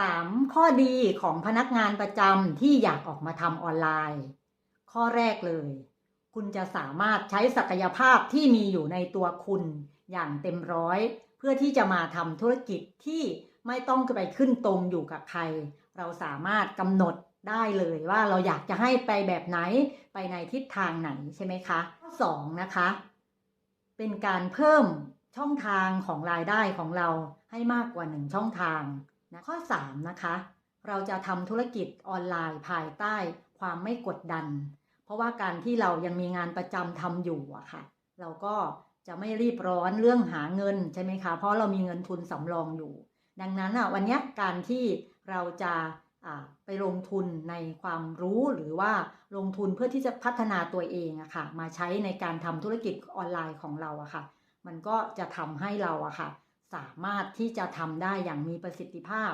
3 ข้อดีของพนักงานประจำที่อยากออกมาทำออนไลน์ ข้อแรกเลย คุณจะสามารถใช้ศักยภาพที่มีอยู่ในตัวคุณอย่างเต็มร้อย เพื่อที่จะมาทำธุรกิจที่ไม่ต้องไปขึ้นตรงอยู่กับใคร เราสามารถกำหนดได้เลยว่าเราอยากจะให้ไปแบบไหนไปในทิศทางไหนใช่ไหมคะ ข้อสองนะคะ เป็นการเพิ่มช่องทางของรายได้ของเราให้มากกว่าหนึ่งช่องทาง นะข้อ 3 นะคะ เราจะทำธุรกิจออนไลน์ภายใต้ความไม่กดดัน เพราะว่าการที่เรายังมีงานประจำทำอยู่อะค่ะ เราก็จะไม่รีบร้อนเรื่องหาเงินใช่ไหมคะ เพราะเรามีเงินทุนสำรองอยู่ ดังนั้นอะวันนี้การที่เราจะไปลงทุนในความรู้หรือว่าลงทุนเพื่อที่จะพัฒนาตัวเองอะค่ะ มาใช้ในการทำธุรกิจออนไลน์ของเราอะค่ะ มันก็จะทำให้เราอะค่ะ สามารถที่จะทำได้อย่างมีประสิทธิภาพ